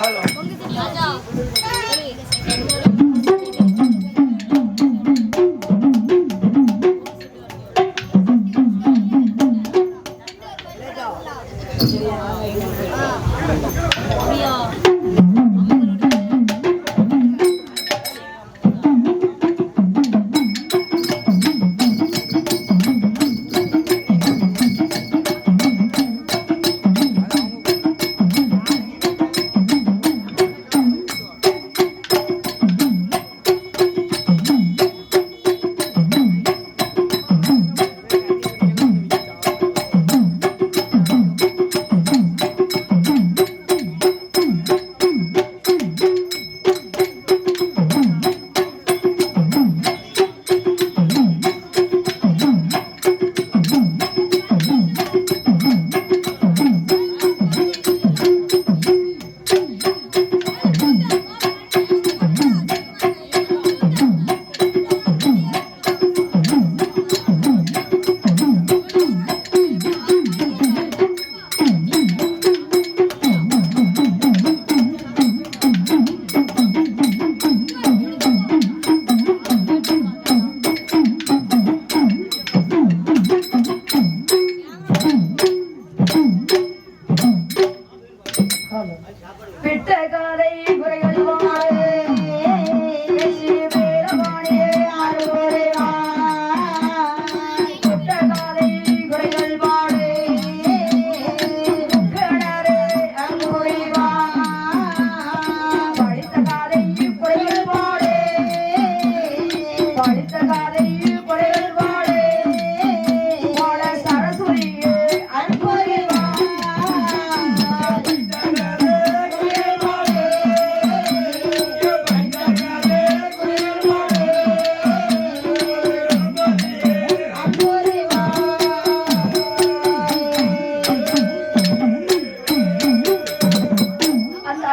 맞아.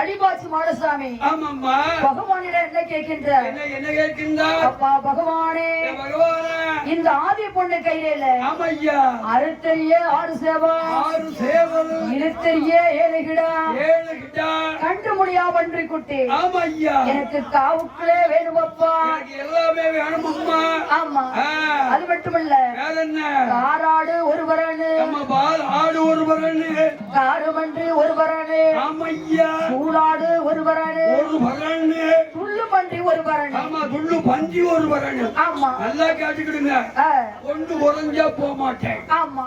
அந்த அடிபாட்சி மாடசாமி. ஆமாம்மா. பகவானிடம் என்ன கேட்கின்ற? என்ன என்ன கேட்கின்றா அப்பா பகவானே இந்த ஆதி பொண்ணு கையில ஆமையா. அறுத்தறிய ஆறு சேவா. ஆறு சேவல். இழுத்தறிய ஏழு கிடா ஏழு கண்டு முடியா பன்றி குட்டி. ஆமையா. எனக்கு காவுக்குள்ளே வேணுமப்பா. எனக்கு எல்லாமே வேணுமம்மா ஆமா. ஆ, அது மட்டுமல்ல. காராடு ஒரு பால் ஆடு ஒரு பகன்னு காரு மன்றி ஒரு வரனு. ஆமையா. சூளாடு ஒரு வரனு. ஒரு பகன்னு புல்லு பன்றி ஒரு வரனு. ஆமா துள்ளு பஞ்சி ஒரு பகன்னு ஆமா. நல்லா கேட்டுக்கிடுங்க. கொண்டு உறைஞ்சா போக மாட்டேன் ஆமா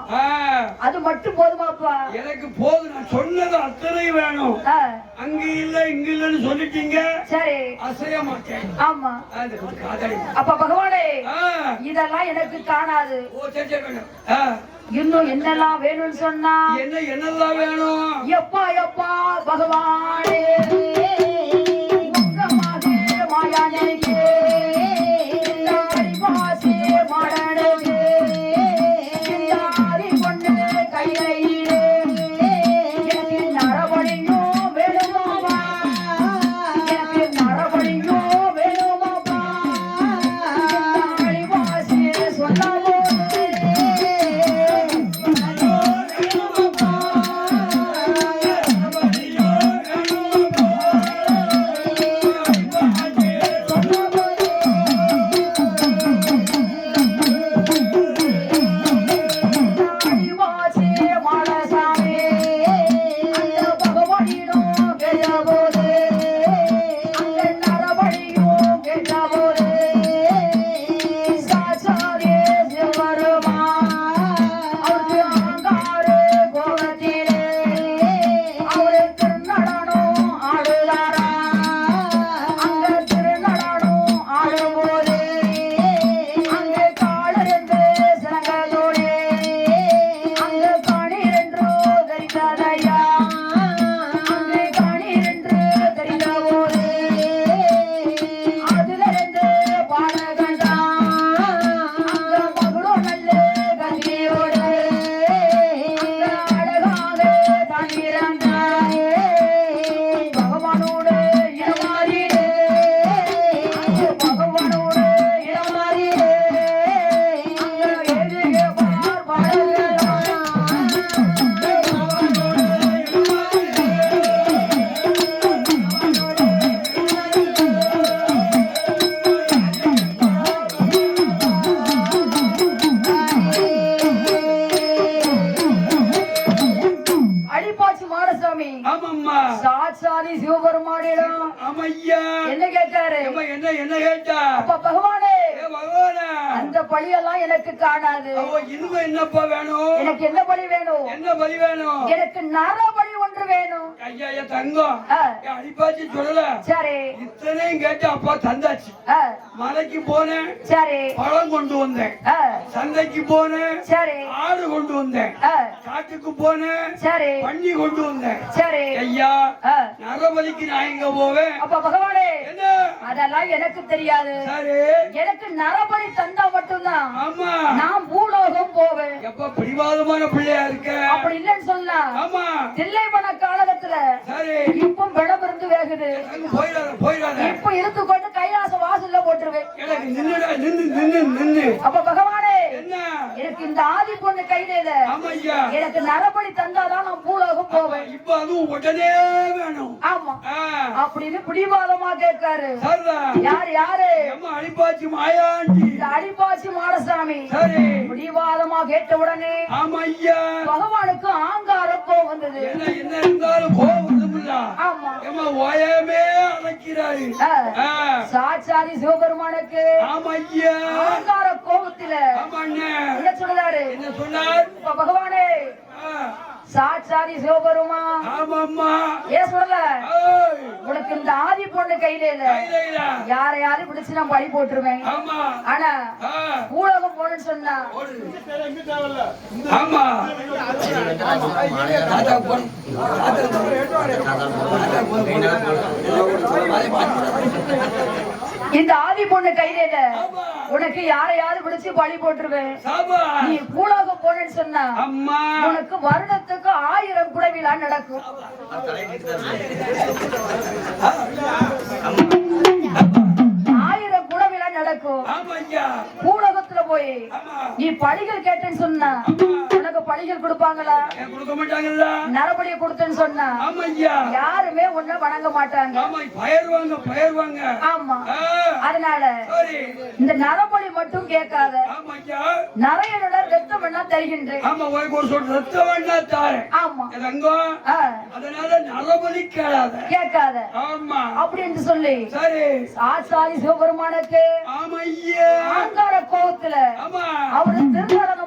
அது மட்டும் போதுமாப்பா. எனக்கு போதும் நான் சொன்னது அத்தனை வேணும். அங்க இல்ல இங்க இல்லன்னு சொல்லிட்டீங்க. சரி. அசைய மாட்டேன். ஆமா. அப்ப பகவானே இதெல்லாம் எனக்கு காணாது. ஓ, சரி, சரி, இன்னும் என்னெல்லாம் வேணும்னு சொன்னா? என்ன என்னெல்லாம் வேணும்? எப்பா எப்பா பகவானே உங்கமாகே மாயானேகே, பழியெல்லாம் எனக்கு காணாது. என்னப்பா வேணும்? எனக்கு என்ன பழி வேணும்? என்ன பலி வேணும்? எனக்கு நரபலி ஒன்று வேணும்? ஐயா என் தங்கம் அடிப்பாச்சி சொல்லல. சரி. இத்தனையும் கேட்டு அப்பா தந்தாச்சு. மலைக்கு போனேன். சரி. பழம் கொண்டு வந்தேன். சந்தைக்கு போனேன். சரி. ஆடு கொண்டு வந்தேன். காட்டுக்கு போனேன். சரி. பண்ணி கொண்டு வந்தேன். சரி. ஐயா நரபலிக்கு நான் எங்க போவேன்? அப்ப பகவானே. அதெல்லாம் எனக்கு தெரியாது. சரி. எனக்கு நரபலி தந்தா மட்டும்தான். ஆமா. நான் பூலோகம் போவேன். எப்ப பிடிவாதமான பிள்ளையா இருக்க? அப்படி இல்லைன்னு சொன்னா. ஆமா. தில்லைவன காலகத்துல இப்ப பிடம் இருந்து வேகுது இப்ப இழுத்து கொண்டு கைலாச வாசல்ல போட்டுருவேன். அப்ப பகவானே எனக்கு இந்த ஆதி பொண்ணு ஐயா எனக்கு நரபலி தந்தாதான் இப்ப அதுவும் உடனே வேணும். ஆமா. ஆ, அப்படின்னு பிடிவாதமா கேட்காரு. சரிதான் யாரு யாரு? அடிப்பாச்சி மாயாண்டி. அடிப்பாச்சி மாடசாமி. சரி. பிடிவாதமா கேட்ட உடனே ஆமா ஐயா பகவானுக்கு கோவம் வந்தது. என்ன இருந்தாலும் ஏமா ஓயமே அழைக்கிறாரு சாட்சாதி சிவபெருமானுக்கு ஆமா ஐயா ஆங்கார கோபத்துல என்ன சொல்றாரு என்ன சொன்னார் இப்ப பகவானே சாட்சாதி சிவபெருமா ஆமா அம்மா ஏன் சொல்லல ஏய், உனக்கு இந்த ஆதி பொண்ணு கையில இல்ல. யாரையாவது பிடிச்சு நான் பழி போட்டுருவேன் ஆமா ஆனா பூலோகம் போனேன்னு சொன்னா. ஆமா. இந்த ஆதி பொண்ணு கையில. உனக்கு யாரையாவது பிடிச்சு பழி போட்டுருவேன். நீ பூலோகம் போனேன்னு சொன்னா உனக்கு வருடத்துக்கு ஆயிரம் குட விழா நடக்கும். ஆயிரம் குட விழா நடக்கும் பூலோகத்துல போய் நீ பழிகள் கேட்டேன்னு சொன்னா பழிகள் கொடுப்பாங்களா? கொடுக்க மாட்டாங்கல்ல? நரபலியை கொடுத்தேன்னு சொன்னா யாருமே உன்ன வணங்க மாட்டாங்க. பயிர்வாங்க பயிர்வாங்க. ஆமா. அதனால இந்த நரபலி மட்டும் கேட்காத. ஐயா நரையனோட ரத்தம் என்ன தருகின்றேன் ஆமா உனக்கு ஒரு சொல் ரத்தம் வேணா தாரேன்? ஆமா. அதனால நரபலி கேளாத. கேட்காத. ஆமா. அப்படின்னு சொல்லி சரி. ஆச்சாரி சிவபெருமானுக்கு ஆமா ஐயா ஆங்கார கோபத்துல ஆமா. அவரு திருநடனமும்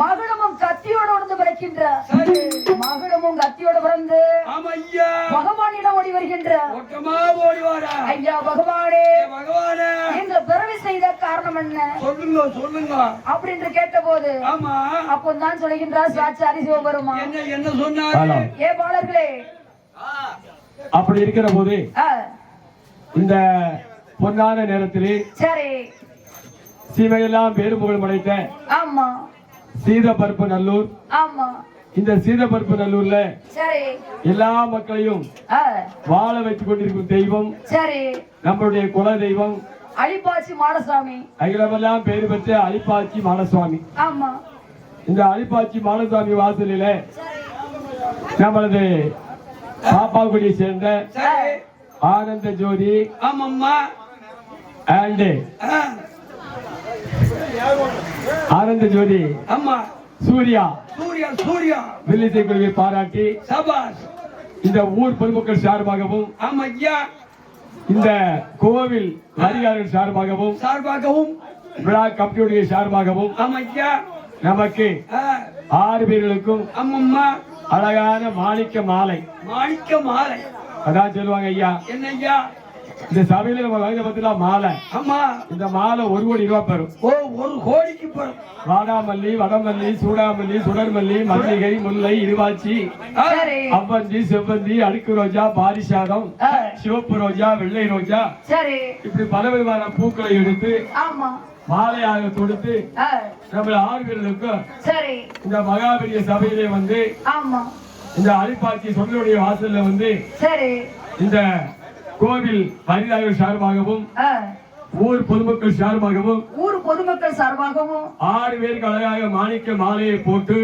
மகளமும் கத்தியோடு வந்து பிறக்கின்றார் சரி. மகளமும் கத்தியோடு பிறந்து பகவானிடம் ஓடி வாடா. ஐயா பகவானே. எங்களை பிறவி செய்த காரணம் என்ன? சொல்லுங்க சொல்லுங்க. அப்படின்னு கேட்ட போது ஆமா அப்போதான் சொல்கின்றார் சாட்சாரி சிவபெருமா என்ன என்ன சொன்னாரு. ஏ பாலர்களே. அப்படி இருக்கிற போது இந்த பொன்னான நேரத்திலே சரி. சீமையெல்லாம் பேரும்புகழ் படைத்த ஆமா. சீதப்பருப்பு நல்லூர். ஆமா. இந்த சீதப்பருப்பு நல்லூர்ல சரி. எல்லா மக்களையும் வாழ வைத்துக் கொண்டிருக்கும் தெய்வம். சரி. நம்மளுடைய குல தெய்வம். அழிப்பாச்சி மாடசாமி. அகிலமெல்லாம் பேர் பெற்ற அலிப்பாச்சி மாடசுவாமி ஆமா. இந்த அலிப்பாச்சி மாடசுவாமி வாசலில சரி. நம்மளது பாப்பாக்குடியை சேர்ந்த சரி. ஆனந்த ஜோதி ஆமாம்மா. அண்ட் ஆனந்த ஜோதி ஆமா சூர்யா. சூர்யா சூர்யா. வில்லிசை குழுவை பாராட்டி சபாஸ் இந்த ஊர் பொதுமக்கள் சார்பாகவும் ஆமா ஐயா இந்த கோவில் அதிகாரிகள் சார்பாகவும் சார்பாகவும். விழா கமிட்டியுடைய சார்பாகவும் ஆமா ஐயா நமக்கு ஆறு பேர்களுக்கும் ஆமாம்மா அழகான மாணிக்க மாலை. மாணிக்க மாலை. அதான் சொல்லுவாங்க ஐயா. என்ன ஐயா இந்த சபையில நம்ம வாங்கின பத்தில மாலை. ஆமா. இந்த மாலை ஒரு கோடி ரூபாய் பெறும். ஓ ஒரு கோடிக்கு போறோம். வாடாமல்லி வடமல்லி சூடாமல்லி சுடர்மல்லி மல்லிகை முல்லை இருவாச்சி அவ்வந்தி செவ்வந்தி அடுக்கு ரோஜா பாரிசாதம் சிவப்பு ரோஜா வெள்ளை ரோஜா. சரி. இப்படி பலவிதமான பூக்களை எடுத்து ஆமா. மாலையாக தொடுத்து நம்ம ஆறு பேர்களுக்கு சரி. இந்த மகாபெரிய சபையிலே வந்து ஆமா. இந்த அலிப்பாச்சி சொல்லுடைய வாசல்ல வந்து சரி. இந்த கோவில் பரிதாரர்கள் சார்பாகவும் ஊர் பொதுமக்கள் சார்பாகவும் ஊர் பொதுமக்கள் சார்பாகவும். ஆறு பேருக்கு அழகாக மாணிக்க மாலையை போட்டு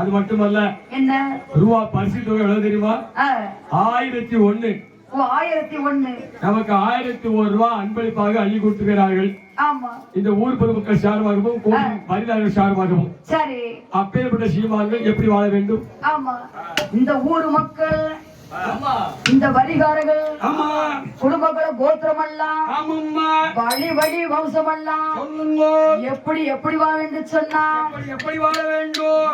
அது மட்டுமல்ல என்ன? ரூபா பரிசு தொகை எவ்வளவு தெரியுமா? ஆயிரத்தி ஒண்ணு. ஓ ஆயிரத்தி ஒண்ணு. நமக்கு ஆயிரத்தி ஒரு ரூபா அன்பளிப்பாக அள்ளி கொடுத்துகிறார்கள் இந்த ஊர் பொதுமக்கள் சார்பாகவும் பரிதாரர்கள் சார்பாகவும். சரி. அப்பேற்பட்ட சீமான்கள் எப்படி வாழ வேண்டும்? ஆமா. இந்த ஊர் மக்கள் இந்த வரிகாரர்கள் குடும்பங்கள கோத்திரமெல்லாம் ஆமாம்மா. வழி வழி வம்சமெல்லாம் சொல்லுங்க. எப்படி எப்படி வாழ வேண்டும் சொன்னா எப்படி எப்படி வாழ வேண்டும்?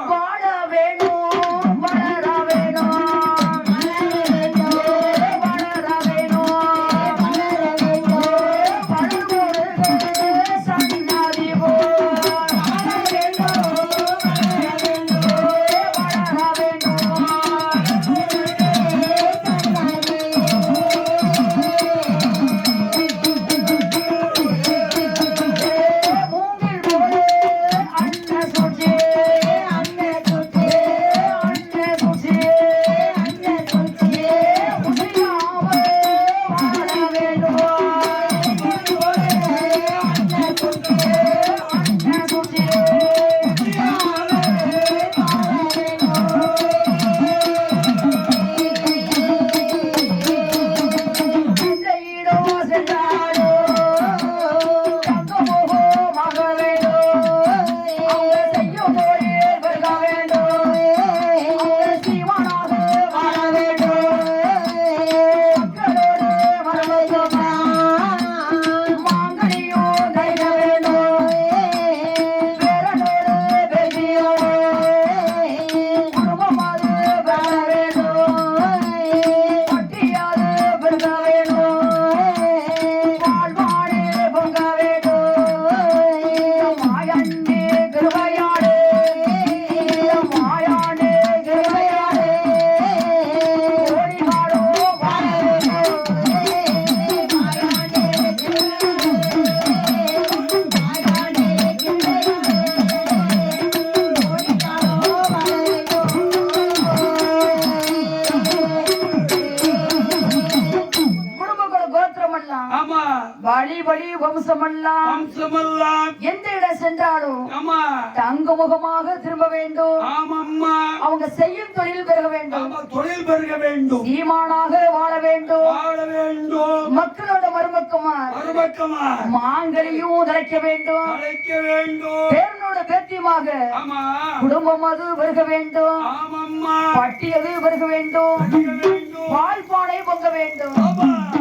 丈夫。வம்சமெல்லாம் வம்சமெல்லாம் எந்த இடம் சென்றாலும் ஆமா. தங்க முகமாக திரும்ப வேண்டும். ஆமாம்மா. அவங்க செய்யும் தொழில் பெருக வேண்டும். தொழில் பெருக வேண்டும். சீமானாக வாழ வேண்டும். வாழ வேண்டும். மக்களோட மருமக்குமார் மறுபக்கமா மாங்கலியும் தலைக்க வேண்டும். அழைக்க வேண்டும். பேரனோட பேத்தியமாக குடும்பம் அது பெருக வேண்டும். ஆமாம்மா. பட்டியது பெருக வேண்டும். வேண்டும். பால்பானை பொங்க வேண்டும்.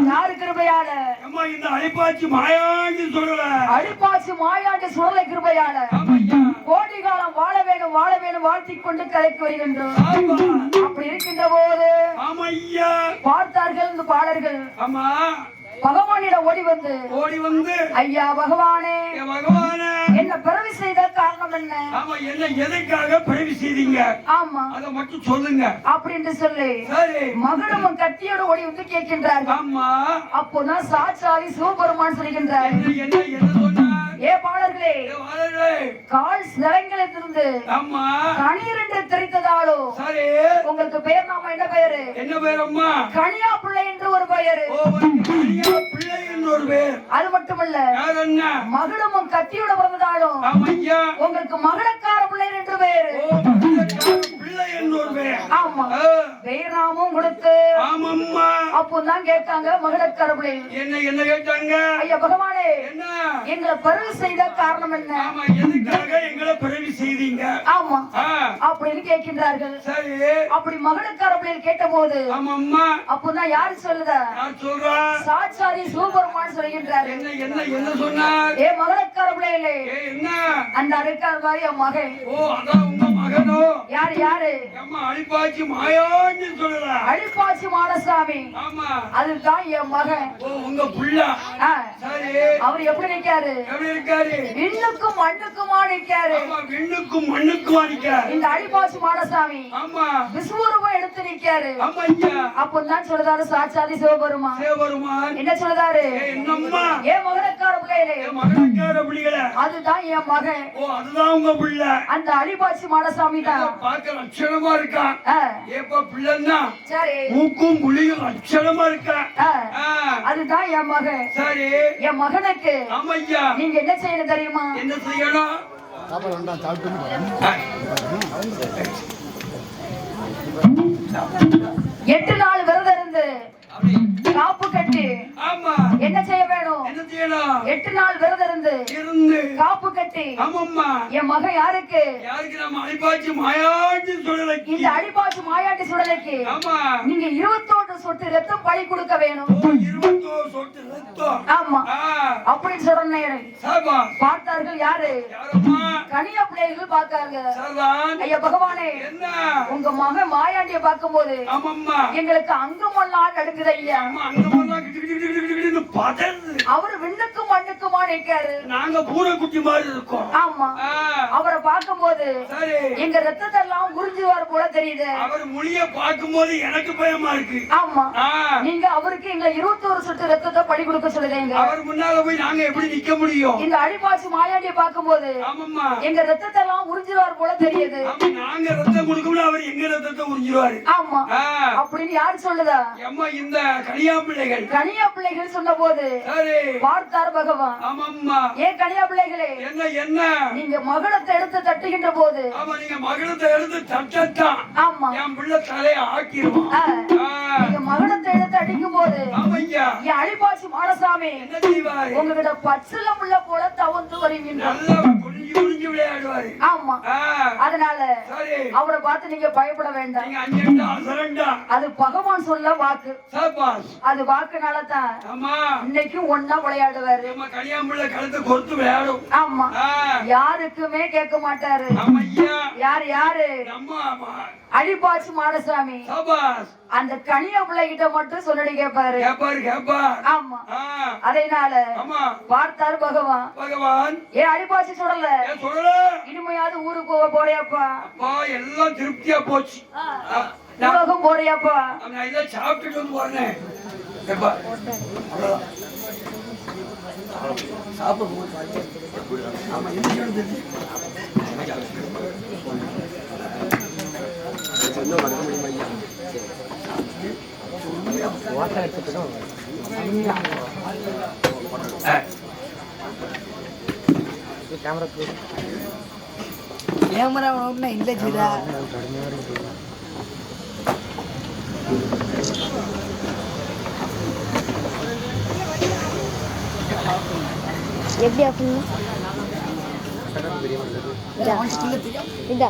யாரு கிருபையால? அம்மா இந்த அழைப்பாச்சி மாயாண்டி சொல்லல. அடிப்பாச்சு மாயாண்டி சுடலை கிருபையால. கோடி காலம் வாழ வேணும் வாழ வேணும் வாழ்த்திக் கொண்டு கலைக்கு வருகின்றோம். ஆமா. அப்படி இருக்கின்ற போது பார்த்தார்கள் இந்த பாடர்கள் ஆமா. பகவானிடம் ஓடி வந்து ஓடி வந்து ஐயா பகவானே பகவானே என்ன பிறவி செய்த காரணம் என்ன? ஆமா என்ன எதுக்காக பிறவி செய்தீங்க? ஆமா. அதை மட்டும் சொல்லுங்க. அப்படின்னு சொல்லி சரி. மகளும் கத்தியோடு ஓடி வந்து கேட்கின்றார்கள். ஆமா. அப்போதான் சாட்சாதி சிவபெருமான் சொல்கின்றார். என்ன என்ன ஏ பாடர்களே ஏ வாழலே. கால் சிலங்களிலிருந்து ஆமா கணீர் என்று தெரித்ததாலோ சரி. உங்களுக்கு பெயர் நாம என்ன பெயரு? என்ன பேர் அம்மா? கனியா பிள்ளை என்று ஒரு பெயரு. பிள்ளை ஒரு பேர். அது மட்டுமல்ல மகளும் கத்தியோட பிறந்ததாலும் உங்களுக்கு மகளக்கார பிள்ளை என்று பிள்ளை பேர். ஆமா. ஆ, பெயர் நாமும் கொடுத்து ஆமாம்மா. அப்போதான் கேட்டாங்க மகளக்கார பிள்ளை. என்ன என்ன கேட்டாங்க? ஐயா பகவானே என்ன? எங்களை பருவ செய்த காரணம் என்ன? ஆமா எதுக்காக எங்களை பிறவி செய்தீங்க? ஆமா. ஆ, அப்படின்னு கேட்கின்றார்கள். சரி. அப்படி மகளக்கார பிள்ளைகள் கேட்ட போது ஆமாம்மா. அப்போதான் யாரு சொல்லுதா? நான் சொல்றேன் சாட்சாதி சிவபெருமான் சொல்கின்றாரு என்ன என்ன என்ன சொன்னார்? ஏ மகளக்கார பிள்ளைகளே என்ன? அந்த இருக்கார் மாதிரி என் மகன் ஓ அதான் உங்க யாரு யாரு? அழிப்பாச்சி மாயான்னு சொல்லல. அடிப்பாச்சி மாடசாமி ஆமா. அதுதான் என் மகன். ஓ உங்க புள்ள. ஆ, சரி. அவர் எப்படி நிக்காரு? எப்படி இருக்காரு விண்ணுக்கும் மண்ணுக்குமா நிக்காரு? ஆமா விண்ணுக்கும் மண்ணுக்கும் அடிக்க இந்த அடிப்பாச்சி மாடசாமி ஆமா. விஸ்வரூபம் எடுத்து நிக்காரு. ஆமா ஐயா. அப்பதான் சொல்றாரு சாட்சாதி சிவபெருமான். என்ன சொல்றாரு என்னம்மா? ஏன் மகனக்கார பிள்ளைகளே. என் மகனுக்கார பிள்ளைகளை. அதுதான் என் மகன். ஓ அதுதான் உங்க பிள்ளை. அந்த அடிபாட்சி மாடசாமி தான். பார்க்க லட்சணமா இருக்கான் ஆ, ஏப்பா பிள்ளைன்னா? சரி. மூக்கும் புளியும் லட்சணமா இருக்கா? ஆ, ஆ, அது தான் என் மகன். சரி. என் மகனுக்கு. ஆமையா. நீங்க என்ன செய்யணும் தெரியுமா? என்ன செய்யணும்? எட்டு எட்டு நாள் விரதம் இருந்து இருந்து காப்பு கட்டி ஆமாம்மா. என் மகன் யாருக்கு? யாருக்கு? நம்ம அழைப்பாச்சு மாயாண்டி சொல்லலைக்கு இந்த அடிபாச்சு மாயாண்டி சுடலைக்கு ஆமா. நீங்க இருபத்தோரு சொட்டு ரத்தம் பழி கொடுக்க வேணும். இருபத்தோரு சொட்டு ரத்தம். ஆமா. அப்படின்னு சொன்னேன் பார்த்தார்கள் யாரு? கனியா பிள்ளைகள் பார்த்தாங்க. சரதான் ஐயா பகவானே என்ன? உங்க மகன் மாயாண்டிய பார்க்கும்போது ஆமாம்மா. எங்களுக்கு அங்கமெல்லாம் நடுக்குது ஐயா. அம்மா அங்கமெல்லாம் கிட்டு நாங்க மாதிரி இருக்கோம். ஆமா. அவரை பார்க்கும்போது சரி. எங்க ரத்தத்தை எல்லாம் உறிஞ்சுவார் போல தெரியுது. அவர் மொழிய பார்க்கும்போது எனக்கு பயமா இருக்கு. ஆமா. ஆ, நீங்க அவருக்கு எங்களை இருபத்தோரு சொட்டு ரத்தத்தை பழி கொடுக்க சொல்லுதீங்க. அவர் முன்னால போய் நாங்க எப்படி நிக்க முடியும்? இந்த அடிபாச்சு மாயாண்டிய பார்க்கும்போது எங்க ரத்தத்தை எல்லாம் உறிஞ்சுவார் போல தெரியுது. ஆமா நாங்க ரத்தம் கொடுக்கணும் அவர் எங்க ரத்தத்தை உறிஞ்சிருவாரு ஆமா. அப்படின்னு யார் சொல்லுதா? அம்மா இந்த கனியா பிள்ளைகள் கனியா பிள்ளைகள் சொன்ன போது பார்த்தார் பகவான். ஆமாம்மா. ஏன் கனியா பிள்ளைகளே என்ன என்ன? நீங்க மகளத்தை எடுத்து தட்டுகின்ற போது ஆமா நீங்க மகளத்தை எடுத்து தட்டத்தான். ஆமா. என் பிள்ளை தலைய ஆக்கிடுவான் ஆ, ஆ, நீங்க மகளத்தை எடுத்து அடிக்கும் போது ஆமையா என் அடிபாசி மாடசாமி என்ன செய்வாரு? உங்ககிட்ட பச்சில முள்ள போல தவந்து வருகின்றார். ஆமா. அதனால அவரை பார்த்து நீங்க பயப்பட வேண்டாம். அது பகவான் சொல்ல வாக்கு. அது வாக்குனால தான் ஆமா. இன்னைக்கும் ஒன்னா விளையாடுவாரு. கனியாம்பிள்ளை கழுத்தை கொடுத்து விளையாடும். ஆமா. யாருக்குமே கேட்க மாட்டாரு. யார் யாரு? அடிபாச்சு மாடசாமி. அந்த கனியா பிள்ளைகிட்ட மட்டும் சொல்லி கேட்பாரு ஆமா. அதனால பார்த்தாரு பகவான். பகவான். ஏ அடிபாச்சு சொல்லல. இனிமையாவது ஊருக்கு போக போறியாப்பா. எல்லாம் திருப்தியா போச்சு. போறியாப்பா. சாப்பிட்டுட்டு வந்து போறேன். சாப்பிடும்போது ஆமா என்ன நடந்தது ஆ, கேமரா ஓப்பனா ஜீரா. எப்படி அப்படின்னு இதா.